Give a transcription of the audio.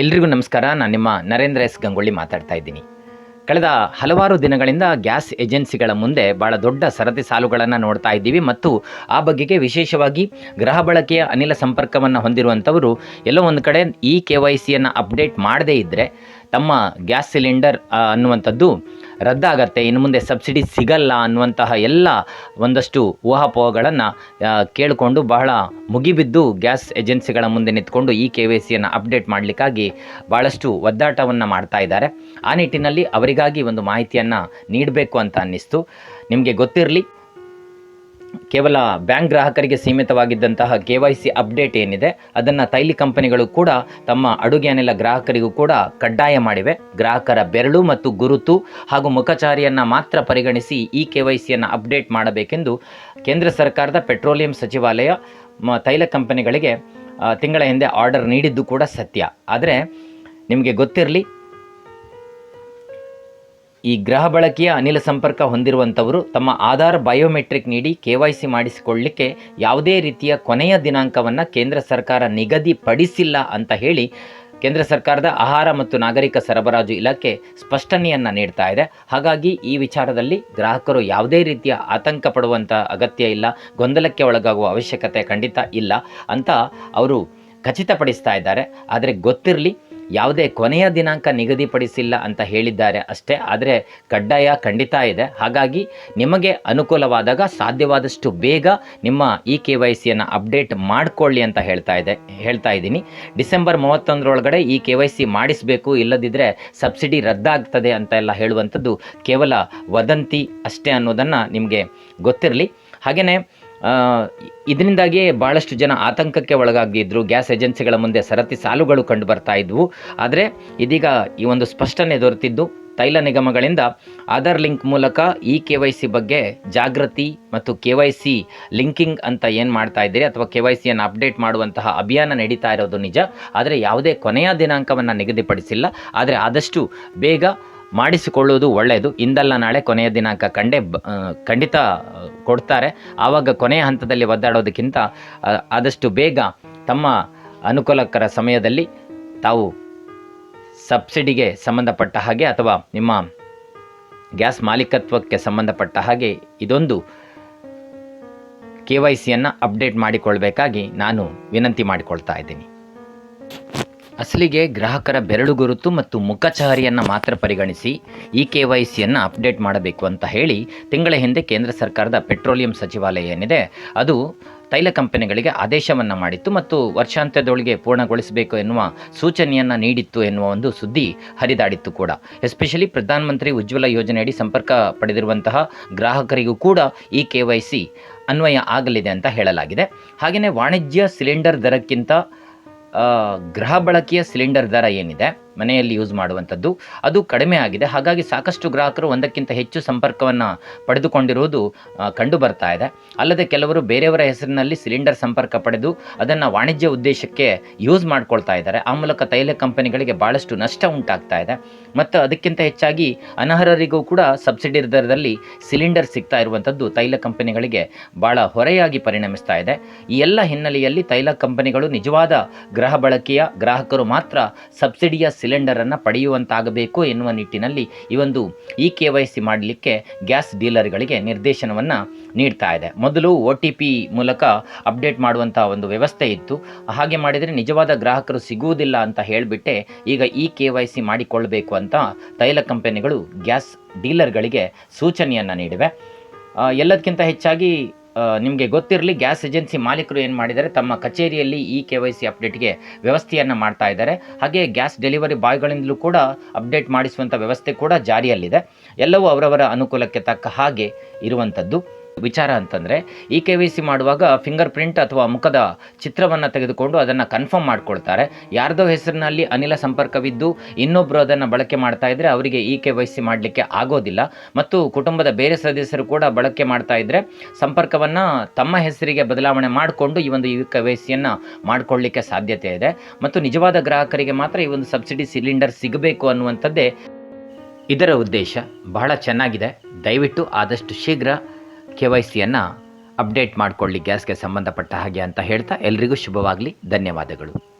ಎಲ್ರಿಗೂ ನಮಸ್ಕಾರ. ನಾನು ನಿಮ್ಮ ನರೇಂದ್ರ ಎಸ್ ಗಂಗೊಳ್ಳಿ ಮಾತಾಡ್ತಾ ಇದ್ದೀನಿ. ಕಳೆದ ಹಲವಾರು ದಿನಗಳಿಂದ ಗ್ಯಾಸ್ ಏಜೆನ್ಸಿಗಳ ಮುಂದೆ ಭಾಳ ದೊಡ್ಡ ಸರತಿ ಸಾಲುಗಳನ್ನು ನೋಡ್ತಾ ಇದ್ದೀವಿ ಮತ್ತು ಆ ಬಗೆಗೆ ವಿಶೇಷವಾಗಿ ಗೃಹ ಬಳಕೆಯ ಅನಿಲ ಸಂಪರ್ಕವನ್ನು ಹೊಂದಿರುವಂಥವರು ಎಲ್ಲೋ ಒಂದು ಕಡೆ ಈ ಕೆ ವೈ ಸಿಯನ್ನು ಅಪ್ಡೇಟ್ ಮಾಡದೇ ಇದ್ದರೆ ತಮ್ಮ ಗ್ಯಾಸ್ ಸಿಲಿಂಡರ್ ಅನ್ನುವಂಥದ್ದು ರದ್ದಾಗತ್ತೆ. ಇನ್ನು ಮುಂದೆ ಸಬ್ಸಿಡಿ ಸಿಗಲ್ಲ ಅನ್ನುವಂತಹ ಎಲ್ಲ ಒಂದಷ್ಟು ಊಹಾಪೋಹಗಳನ್ನು ಕೇಳಿಕೊಂಡು ಬಹಳ ಮುಗಿಬಿದ್ದು ಗ್ಯಾಸ್ ಏಜೆನ್ಸಿಗಳ ಮುಂದೆ ನಿಂತ್ಕೊಂಡು ಈ ಕೆ ವೈ ಸಿಯನ್ನು ಅಪ್ಡೇಟ್ ಮಾಡಲಿಕ್ಕಾಗಿ ಭಾಳಷ್ಟು ಒದ್ದಾಟವನ್ನು ಮಾಡ್ತಾ ಇದ್ದಾರೆ. ಆ ನಿಟ್ಟಿನಲ್ಲಿ ಅವರಿಗಾಗಿ ಒಂದು ಮಾಹಿತಿಯನ್ನು ನೀಡಬೇಕು ಅಂತ ಅನ್ನಿಸ್ತು. ನಿಮಗೆ ಗೊತ್ತಿರಲಿ ಕೇವಲ ಬ್ಯಾಂಕ್ ಗ್ರಾಹಕರಿಗೆ ಸೀಮಿತವಾಗಿದ್ದಂತಹ ಕೆ ವೈ ಸಿ ಅಪ್ಡೇಟ್ ಏನಿದೆ, ಅದನ್ನು ತೈಲಿ ಕಂಪನಿಗಳು ಕೂಡ ತಮ್ಮ ಅಡುಗೆ ಅನಿಲ ಗ್ರಾಹಕರಿಗೂ ಕೂಡ ಕಡ್ಡಾಯ ಮಾಡಿವೆ. ಗ್ರಾಹಕರ ಬೆರಳು ಮತ್ತು ಗುರುತು ಹಾಗೂ ಮುಖಚಾರಿಯನ್ನು ಮಾತ್ರ ಪರಿಗಣಿಸಿ ಈ ಕೆ ವೈ ಸಿಯನ್ನು ಅಪ್ಡೇಟ್ ಮಾಡಬೇಕೆಂದು ಕೇಂದ್ರ ಸರ್ಕಾರದ ಪೆಟ್ರೋಲಿಯಂ ಸಚಿವಾಲಯ ತೈಲ ಕಂಪನಿಗಳಿಗೆ ತಿಂಗಳ ಹಿಂದೆ ಆರ್ಡರ್ ನೀಡಿದ್ದು ಕೂಡ ಸತ್ಯ. ಆದರೆ, ನಿಮಗೆ ಗೊತ್ತಿರಲಿ ಈ ಗ್ರಹ ಬಳಕೆಯ ಅನಿಲ ಸಂಪರ್ಕ ಹೊಂದಿರುವಂಥವರು ತಮ್ಮ ಆಧಾರ್ ಬಯೋಮೆಟ್ರಿಕ್ ನೀಡಿ ಕೆ ವೈ ಸಿ ಮಾಡಿಸಿಕೊಳ್ಳಲಿಕ್ಕೆ ಯಾವುದೇ ರೀತಿಯ ಕೊನೆಯ ದಿನಾಂಕವನ್ನು ಕೇಂದ್ರ ಸರ್ಕಾರ ನಿಗದಿಪಡಿಸಿಲ್ಲ ಅಂತ ಹೇಳಿ ಕೇಂದ್ರ ಸರ್ಕಾರದ ಆಹಾರ ಮತ್ತು ನಾಗರಿಕ ಸರಬರಾಜು ಇಲಾಖೆ ಸ್ಪಷ್ಟನೆಯನ್ನು ನೀಡ್ತಾ ಇದೆ. ಹಾಗಾಗಿ ಈ ವಿಚಾರದಲ್ಲಿ ಗ್ರಾಹಕರು ಯಾವುದೇ ರೀತಿಯ ಆತಂಕ ಪಡುವಂಥ ಅಗತ್ಯ ಇಲ್ಲ, ಗೊಂದಲಕ್ಕೆ ಒಳಗಾಗುವ ಅವಶ್ಯಕತೆ ಖಂಡಿತ ಇಲ್ಲ ಅಂತ ಅವರು ಖಚಿತಪಡಿಸ್ತಾ ಇದ್ದಾರೆ. ಆದರೆ ಗೊತ್ತಿರಲಿ ಯಾವುದೇ ಕೊನೆಯ ದಿನಾಂಕ ನಿಗದಿಪಡಿಸಿಲ್ಲ ಅಂತ ಹೇಳಿದ್ದಾರೆ ಅಷ್ಟೇ. ಆದರೆ ಕಡ್ಡಾಯ ಖಂಡಿತ ಇದೆ. ಹಾಗಾಗಿ ನಿಮಗೆ ಅನುಕೂಲವಾದಾಗ ಸಾಧ್ಯವಾದಷ್ಟು ಬೇಗ ನಿಮ್ಮ ಇ ಕೆ ವೈ ಸಿಯನ್ನು ಅಪ್ಡೇಟ್ ಮಾಡಿಕೊಳ್ಳಿ ಅಂತ ಹೇಳ್ತಾ ಇದೆ, ಹೇಳ್ತಾ ಇದ್ದೀನಿ. ಡಿಸೆಂಬರ್ ಮೂವತ್ತೊಂದರೊಳಗಡೆ ಈ ಕೆ ವೈ ಸಿ ಮಾಡಿಸಬೇಕು ಇಲ್ಲದಿದ್ದರೆ ಸಬ್ಸಿಡಿ ರದ್ದಾಗ್ತದೆ ಅಂತ ಎಲ್ಲ ಹೇಳುವಂಥದ್ದು ಕೇವಲ ವದಂತಿ ಅಷ್ಟೇ ಅನ್ನೋದನ್ನು ನಿಮಗೆ ಗೊತ್ತಿರಲಿ. ಹಾಗೆಯೇ ಇದರಿಂದಾಗಿಯೇ ಭಾಳಷ್ಟು ಜನ ಆತಂಕಕ್ಕೆ ಒಳಗಾಗಿದ್ದರು ಗ್ಯಾಸ್ ಏಜೆನ್ಸಿಗಳ ಮುಂದೆ ಸರತಿ ಸಾಲುಗಳು ಕಂಡು ಬರ್ತಾ ಇದ್ವು. ಆದರೆ ಇದೀಗ ಈ ಒಂದು ಸ್ಪಷ್ಟನೆ ದೊರೆತಿದ್ದು ತೈಲ ನಿಗಮಗಳಿಂದ ಆಧಾರ್ ಲಿಂಕ್ ಮೂಲಕ ಈ ಕೆ ವೈ ಸಿ ಬಗ್ಗೆ ಜಾಗೃತಿ ಮತ್ತು ಕೆ ವೈ ಸಿ ಲಿಂಕಿಂಗ್ ಅಂತ ಏನು ಮಾಡ್ತಾ ಇದ್ದೀರಿ ಅಥವಾ ಕೆ ವೈ ಸಿಯನ್ನು ಅಪ್ಡೇಟ್ ಮಾಡುವಂತಹ ಅಭಿಯಾನ ನಡೀತಾ ಇರೋದು ನಿಜ. ಆದರೆ ಯಾವುದೇ ಕೊನೆಯ ದಿನಾಂಕವನ್ನು ನಿಗದಿಪಡಿಸಿಲ್ಲ. ಆದರೆ ಆದಷ್ಟು ಬೇಗ ಮಾಡಿಸಿಕೊಳ್ಳುವುದು ಒಳ್ಳೆಯದು. ಇಂದಲ್ಲ ನಾಳೆ ಕೊನೆಯ ದಿನಾಂಕ ಕಂಡೇ ಖಂಡಿತ ಕೊಡ್ತಾರೆ. ಆವಾಗ ಕೊನೆಯ ಹಂತದಲ್ಲಿ ಒದ್ದಾಡೋದಕ್ಕಿಂತ ಆದಷ್ಟು ಬೇಗ ತಮ್ಮ ಅನುಕೂಲಕರ ಸಮಯದಲ್ಲಿ ತಾವು ಸಬ್ಸಿಡಿಗೆ ಸಂಬಂಧಪಟ್ಟ ಹಾಗೆ ಅಥವಾ ನಿಮ್ಮ ಗ್ಯಾಸ್ ಮಾಲೀಕತ್ವಕ್ಕೆ ಸಂಬಂಧಪಟ್ಟ ಹಾಗೆ ಇದೊಂದು ಕೆ ವೈ ಸಿಯನ್ನು ಅಪ್ಡೇಟ್ ಮಾಡಿಕೊಳ್ಬೇಕಾಗಿ ನಾನು ವಿನಂತಿ ಮಾಡಿಕೊಳ್ತಾ ಇದ್ದೀನಿ. ಅಸಲಿಗೆ ಗ್ರಾಹಕರ ಬೆರಳು ಗುರುತು ಮತ್ತು ಮುಖಚಹರಿಯನ್ನು ಮಾತ್ರ ಪರಿಗಣಿಸಿ ಇ ಕೆ ವೈ ಸಿಯನ್ನು ಅಪ್ಡೇಟ್ ಮಾಡಬೇಕು ಅಂತ ಹೇಳಿ ತಿಂಗಳ ಹಿಂದೆ ಕೇಂದ್ರ ಸರ್ಕಾರದ ಪೆಟ್ರೋಲಿಯಂ ಸಚಿವಾಲಯ ಏನಿದೆ, ಅದು ತೈಲ ಕಂಪನಿಗಳಿಗೆ ಆದೇಶವನ್ನು ಮಾಡಿತ್ತು ಮತ್ತು ವರ್ಷಾಂತ್ಯದೊಳಗೆ ಪೂರ್ಣಗೊಳಿಸಬೇಕು ಎನ್ನುವ ಸೂಚನೆಯನ್ನು ನೀಡಿತ್ತು ಎನ್ನುವ ಒಂದು ಸುದ್ದಿ ಹರಿದಾಡಿತ್ತು ಕೂಡ. ಎಸ್ಪೆಷಲಿ ಪ್ರಧಾನಮಂತ್ರಿ ಉಜ್ವಲ ಯೋಜನೆಯಡಿ ಸಂಪರ್ಕ ಪಡೆದಿರುವಂತಹ ಗ್ರಾಹಕರಿಗೂ ಕೂಡ ಈ ಕೆ ವೈ ಸಿ ಅನ್ವಯ ಆಗಲಿದೆ ಅಂತ ಹೇಳಲಾಗಿದೆ. ಹಾಗೆಯೇ ವಾಣಿಜ್ಯ ಸಿಲಿಂಡರ್ ದರಕ್ಕಿಂತ ಗೃಹ ಬಳಕೆಯ ಸಿಲಿಂಡರ್ ದರ ಏನಿದೆ? ಮನೆಯಲ್ಲಿ ಯೂಸ್ ಮಾಡುವಂಥದ್ದು. ಅದು ಕಡಿಮೆ ಆಗಿದೆ. ಹಾಗಾಗಿ ಸಾಕಷ್ಟು ಗ್ರಾಹಕರು ಒಂದಕ್ಕಿಂತ ಹೆಚ್ಚು ಸಂಪರ್ಕವನ್ನು ಪಡೆದುಕೊಂಡಿರುವುದು ಕಂಡು ಬರ್ತಾ ಇದೆ. ಅಲ್ಲದೆ ಕೆಲವರು ಬೇರೆಯವರ ಹೆಸರಿನಲ್ಲಿ ಸಿಲಿಂಡರ್ ಸಂಪರ್ಕ ಪಡೆದು ಅದನ್ನು ವಾಣಿಜ್ಯ ಉದ್ದೇಶಕ್ಕೆ ಯೂಸ್ ಮಾಡ್ಕೊಳ್ತಾ ಇದ್ದಾರೆ. ಆ ಮೂಲಕ ತೈಲ ಕಂಪನಿಗಳಿಗೆ ಭಾಳಷ್ಟು ನಷ್ಟ ಉಂಟಾಗ್ತಾ ಇದೆ. ಮತ್ತು ಅದಕ್ಕಿಂತ ಹೆಚ್ಚಾಗಿ ಅನರ್ಹರಿಗೂ ಕೂಡ ಸಬ್ಸಿಡಿ ದರದಲ್ಲಿ ಸಿಲಿಂಡರ್ ಸಿಗ್ತಾ ಇರುವಂಥದ್ದು ತೈಲ ಕಂಪನಿಗಳಿಗೆ ಭಾಳ ಹೊರೆಯಾಗಿ ಪರಿಣಮಿಸ್ತಾ ಇದೆ. ಈ ಎಲ್ಲ ಹಿನ್ನೆಲೆಯಲ್ಲಿ ತೈಲ ಕಂಪನಿಗಳು ನಿಜವಾದ ಗೃಹ ಬಳಕೆಯ ಗ್ರಾಹಕರು ಮಾತ್ರ ಸಬ್ಸಿಡಿಯ ಸಿಲಿಂಡರನ್ನು ಪಡೆಯುವಂತಾಗಬೇಕು ಎನ್ನುವ ನಿಟ್ಟಿನಲ್ಲಿ ಈ ಒಂದು ಇ ಕೆ ವೈ ಸಿ ಮಾಡಲಿಕ್ಕೆ ಗ್ಯಾಸ್ ಡೀಲರ್ಗಳಿಗೆ ನಿರ್ದೇಶನವನ್ನು ನೀಡ್ತಾ ಇದೆ. ಮೊದಲು ಒ ಟಿ ಪಿ ಮೂಲಕ ಅಪ್ಡೇಟ್ ಮಾಡುವಂಥ ಒಂದು ವ್ಯವಸ್ಥೆ ಇತ್ತು. ಹಾಗೆ ಮಾಡಿದರೆ ನಿಜವಾದ ಗ್ರಾಹಕರು ಸಿಗುವುದಿಲ್ಲ ಅಂತ ಹೇಳಿಬಿಟ್ಟೆ. ಈಗ ಇ ಕೆ ವೈ ಸಿ ಮಾಡಿಕೊಳ್ಳಬೇಕು ಅಂತ ತೈಲ ಕಂಪನಿಗಳು ಗ್ಯಾಸ್ ಡೀಲರ್ಗಳಿಗೆ ಸೂಚನೆಯನ್ನು ನೀಡಿವೆ. ಎಲ್ಲದಕ್ಕಿಂತ ಹೆಚ್ಚಾಗಿ ನಿಮಗೆ ಗೊತ್ತಿರಲಿ, ಗ್ಯಾಸ್ ಏಜೆನ್ಸಿ ಮಾಲೀಕರು ಏನು ಮಾಡಿದ್ದಾರೆ, ತಮ್ಮ ಕಚೇರಿಯಲ್ಲಿ ಈ ಕೆ ವೈ ಸಿ ಅಪ್ಡೇಟ್ಗೆ ವ್ಯವಸ್ಥೆಯನ್ನು ಮಾಡ್ತಾ ಇದ್ದಾರೆ. ಹಾಗೆ ಗ್ಯಾಸ್ ಡೆಲಿವರಿ ಬಾಯ್ಗಳಿಂದಲೂ ಕೂಡ ಅಪ್ಡೇಟ್ ಮಾಡಿಸುವಂಥ ವ್ಯವಸ್ಥೆ ಕೂಡ ಜಾರಿಯಲ್ಲಿದೆ. ಎಲ್ಲವೂ ಅವರವರ ಅನುಕೂಲಕ್ಕೆ ತಕ್ಕ ಹಾಗೆ ಇರುವಂಥದ್ದು ವಿಚಾರ ಅಂತಂದರೆ ಇ ಕೆ ವಿ ಸಿ ಮಾಡುವಾಗ ಫಿಂಗರ್ ಪ್ರಿಂಟ್ ಅಥವಾ ಮುಖದ ಚಿತ್ರವನ್ನು ತೆಗೆದುಕೊಂಡು ಅದನ್ನು ಕನ್ಫರ್ಮ್ ಮಾಡಿಕೊಳ್ತಾರೆ. ಯಾರ್ದೋ ಹೆಸರಿನಲ್ಲಿ ಅನಿಲ ಸಂಪರ್ಕವಿದ್ದು ಇನ್ನೊಬ್ಬರು ಅದನ್ನು ಬಳಕೆ ಮಾಡ್ತಾ ಇದ್ದರೆ ಅವರಿಗೆ ಇ ಕೆ ವೈ ಸಿ ಮಾಡಲಿಕ್ಕೆ ಆಗೋದಿಲ್ಲ. ಮತ್ತು ಕುಟುಂಬದ ಬೇರೆ ಸದಸ್ಯರು ಕೂಡ ಬಳಕೆ ಮಾಡ್ತಾ ಇದ್ದರೆ ಸಂಪರ್ಕವನ್ನು ತಮ್ಮ ಹೆಸರಿಗೆ ಬದಲಾವಣೆ ಮಾಡಿಕೊಂಡು ಈ ಒಂದು ಇ ಕೆ ವೈ ಸಿಯನ್ನು ಮಾಡಿಕೊಳ್ಳಿಕ್ಕೆ ಸಾಧ್ಯತೆ ಇದೆ. ಮತ್ತು ನಿಜವಾದ ಗ್ರಾಹಕರಿಗೆ ಮಾತ್ರ ಈ ಒಂದು ಸಬ್ಸಿಡಿ ಸಿಲಿಂಡರ್ ಸಿಗಬೇಕು ಅನ್ನುವಂಥದ್ದೇ ಇದರ ಉದ್ದೇಶ. ಬಹಳ ಚೆನ್ನಾಗಿದೆ. ದಯವಿಟ್ಟು ಆದಷ್ಟು ಶೀಘ್ರ ಕೆ ವೈ ಸಿಯನ್ನು ಅಪ್ಡೇಟ್ ಮಾಡಿಕೊಳ್ಳಿ ಗ್ಯಾಸ್ಗೆ ಸಂಬಂಧಪಟ್ಟ ಹಾಗೆ ಅಂತ ಹೇಳ್ತಾ ಎಲ್ರಿಗೂ ಶುಭವಾಗಲಿ ಧನ್ಯವಾದಗಳು.